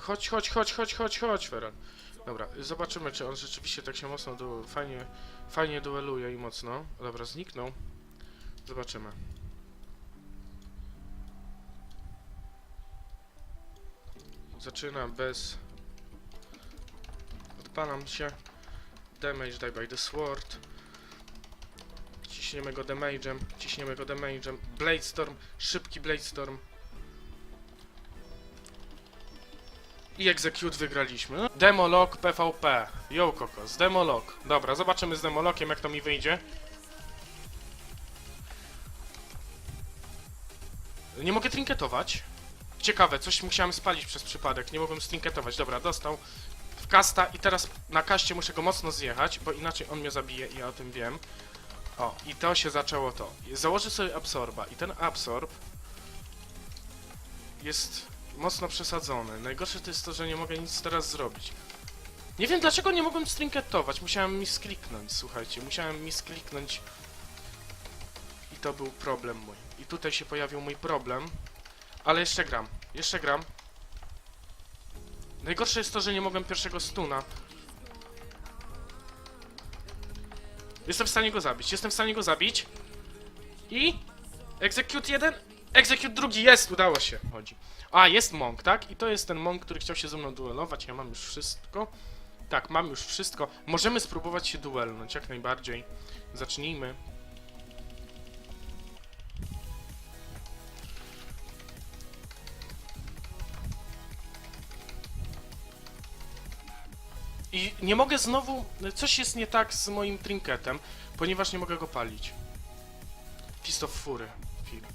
Chodź, chodź, chodź, chodź, chodź, chodź, Feral. Dobra, zobaczymy, czy on rzeczywiście tak się mocno, du fajnie, fajnie dueluje i mocno. Dobra, zniknął. Zobaczymy. Zaczyna bez... Odpalam się. Damage die by the sword. Ciśniemy go damage'em, ciśniemy go damage'em. Blade Storm, szybki Blade I Execute wygraliśmy. Demolog PvP. Yo kokos, Demolog. Dobra, zobaczymy z Demologiem jak to mi wyjdzie. Nie mogę trinketować. Ciekawe, coś musiałem spalić przez przypadek. Nie mogłem strinketować. Dobra, dostał w kasta i teraz na kaście muszę go mocno zjechać, bo inaczej on mnie zabije i ja o tym wiem. O, i to się zaczęło to. Założę sobie absorba i ten absorb jest mocno przesadzony. Najgorsze to jest to, że nie mogę nic teraz zrobić. Nie wiem dlaczego nie mogłem strinketować. Musiałem mi skliknąć, słuchajcie. Musiałem mi skliknąć. I to był problem mój. I tutaj się pojawił mój problem. Ale jeszcze gram. Jeszcze gram. Najgorsze jest to, że nie mogłem pierwszego stuna. Jestem w stanie go zabić. Jestem w stanie go zabić. I... Execute jeden. Execute drugi. Jest! Udało się. Chodzi. A, jest Monk, tak? I to jest ten Monk, który chciał się ze mną duelować. Ja mam już wszystko. Tak, mam już wszystko. Możemy spróbować się duelnąć, jak najbardziej. Zacznijmy. I nie mogę znowu... Coś jest nie tak z moim trinketem, ponieważ nie mogę go palić. Fist of Fury. Film.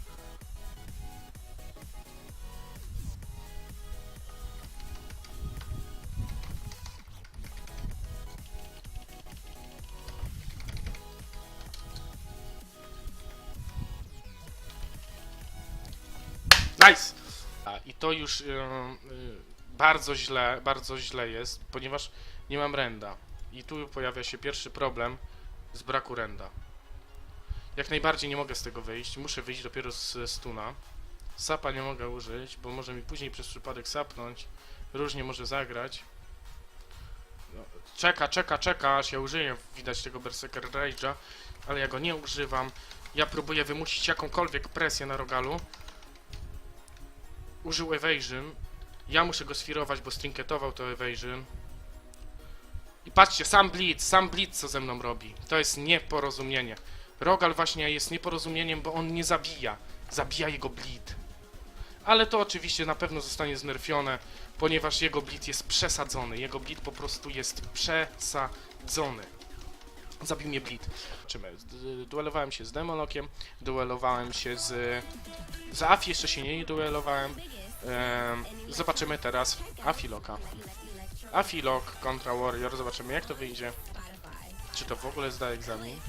Nice! I to już y, y, bardzo źle, bardzo źle jest, ponieważ nie mam renda. I tu pojawia się pierwszy problem z braku renda. Jak najbardziej nie mogę z tego wyjść, muszę wyjść dopiero z stuna. Sapa nie mogę użyć, bo może mi później przez przypadek sapnąć. Różnie może zagrać. No, czeka, czeka, czeka, aż ja użyję, widać tego Berserker Rage'a, ale ja go nie używam. Ja próbuję wymusić jakąkolwiek presję na Rogalu. Użył Evasion. Ja muszę go sfirować, bo strinketował to Evasion. I patrzcie, sam Blitz, sam Blitz co ze mną robi. To jest nieporozumienie. Rogal właśnie jest nieporozumieniem, bo on nie zabija. Zabija jego Bleed. Ale to oczywiście na pewno zostanie znerfione, ponieważ jego Bleed jest przesadzony. Jego Bleed po prostu jest przesadzony. Zabił mnie Bleed. Zobaczymy. Duelowałem się z Demolokiem, duelowałem się z... Z Afi jeszcze się nie duelowałem. Em, zobaczymy teraz Afiloka. Afilok kontra Warrior, zobaczymy jak to wyjdzie. Czy to w ogóle zda egzamin?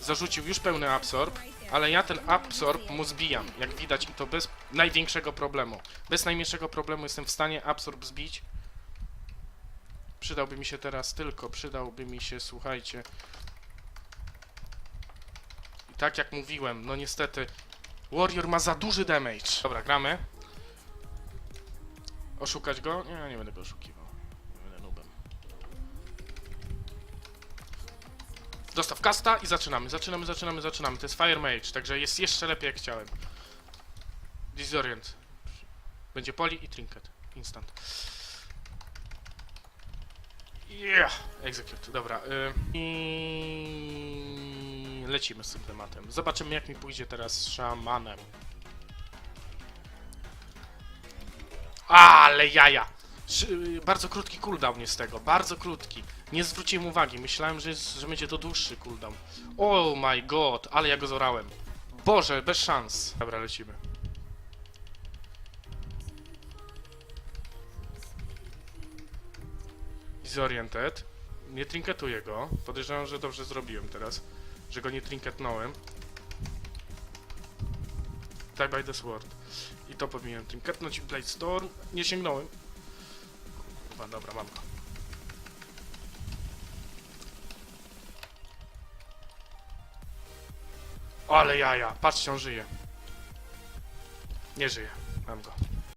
Zarzucił już pełny absorb, ale ja ten absorb mu zbijam, jak widać i to bez największego problemu. Bez najmniejszego problemu jestem w stanie absorb zbić. Przydałby mi się teraz tylko, przydałby mi się, słuchajcie. I tak jak mówiłem, no niestety, Warrior ma za duży damage. Dobra, gramy. Oszukać go? Nie, nie będę go oszukiwał. Nie będę nubem. Dostaw kasta i zaczynamy, zaczynamy, zaczynamy, zaczynamy. To jest Fire Mage, także jest jeszcze lepiej jak chciałem. Disorient. Będzie poli i trinket. Instant. Yeah! Execute, dobra. Y I lecimy z tym tematem. Zobaczymy jak mi pójdzie teraz z szamanem. Ale jaja! Bardzo krótki cooldown jest tego, bardzo krótki. Nie zwróciłem uwagi, myślałem, że, jest, że będzie to dłuższy cooldown. Oh my god, ale ja go zorałem. Boże, bez szans. Dobra, lecimy. Disoriented. Nie trinketuję go. Podejrzewam, że dobrze zrobiłem teraz, że go nie trinketnąłem. Die by the sword. I to powinienem trinketnąć. Blade Storm. Nie sięgnąłem. Kurwa, dobra, mam go. Ale jaja, patrzcie, on żyje. Nie żyje, mam go.